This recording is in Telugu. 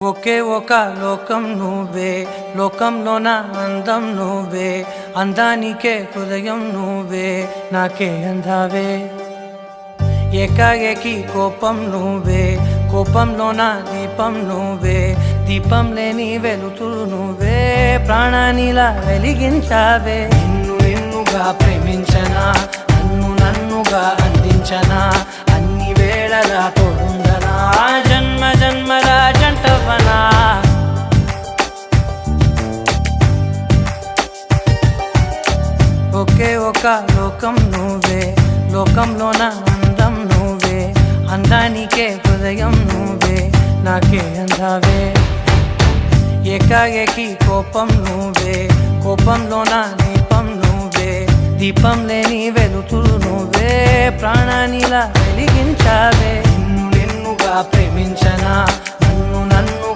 ఒకే ఒక లోకం నువ్వే లోకంలోన అందం నువ్వే అందానికే హృదయం నువ్వే నాకే అందావే. ఏకాఏకి కోపం నువ్వే కోపంలోన దీపం నువ్వే దీపం లేని వెలుతురు నువ్వే ప్రాణానిలా వెలిగించావే. నిన్ను నిన్నుగా ప్రేమించనా నన్ను నన్నుగా అందించనా అన్ని వేళలా తోడు ఒకే ఒక లోకం నువ్వే. లోకంలోన అందం నువ్వే. అందానికే హృదయం నువ్వే. నాకే అందావే. ఏకాగేకి కోపం నువ్వే. కోపంలోన దీపం నువ్వే. దీపం లేని వెలుతురు నువ్వే. ప్రాణానిలా వెలిగించావే. నిన్ను నిన్నుగా ప్రేమించనా?